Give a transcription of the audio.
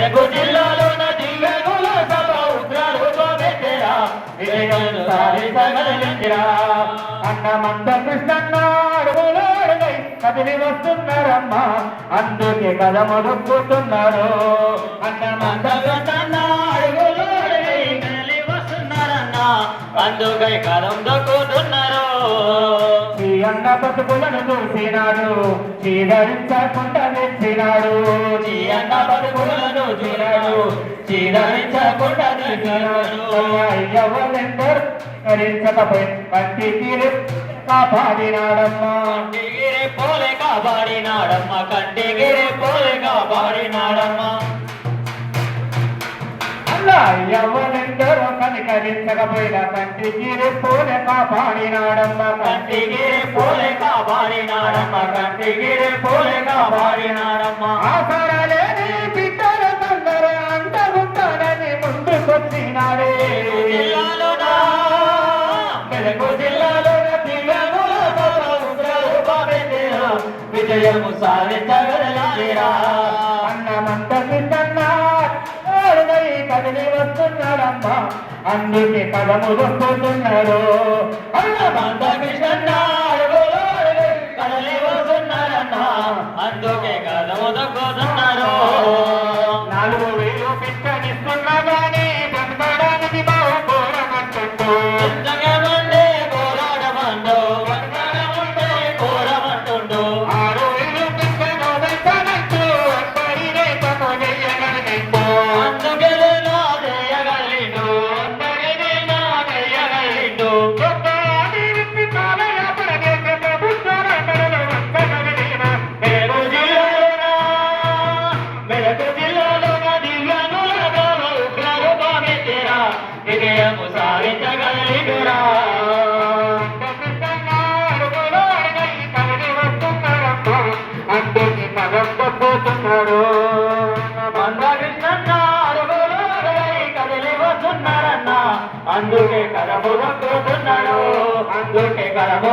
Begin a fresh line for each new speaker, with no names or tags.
మెదకు జిల్లాలోన దివ్యగుల
సభ ఉగ్రాలుతో పెట్టిరా విజయంతారి కదిలి వస్తున్నారమ్మా. అందుకే కథ మొదక్కుతున్నారు అన్నమంత
కృష్ణన్న అడుగులాడుగై కదిలి వస్తున్నారన్నా. అందుకై కలం దక్కుతున్నారు.
అన్న బతుకులను చూసినాడు. చీదరించకుండా తెచ్చినాడు.
నీ అన్న బతుకు చీదరించకుండా తెచ్చినాడు.
ఎవరెందరు ధరించకపోయి కంటికి కాపాడినాడమ్మా
కంటిగిరి పోలే కాపాడినాడమ్మ కంటిగిరి పోలే కాపాడినాడమ్మ
అలా ఎవరెందరో కనికరించకపోయినా కంటికి పోలే కాపాడినాడమ్మా
కంటిగిరి పోలే కాపాడినాడమ్మ కంటిగిరి పోలే కాపాడినాడమ్మ
ముందుకొచ్చినాడే
మెదకు జిల్లాలోన విజయము సాధించగలరా
అన్నమంత సిద్ధన్నాడుగై కదిలి వస్తున్నాడమ్మా అందుకే కదము దొక్కుతున్నాడు
మంద కృష్ణ కదలి వస్తున్నారన్న అందుకే కదము దొక్కుతున్నారు విజయము సాధించగలిగురా
అందుకే పదం తప్పుతున్నాడు
వస్తున్నారన్న అందుకే కదము అందుకే కదము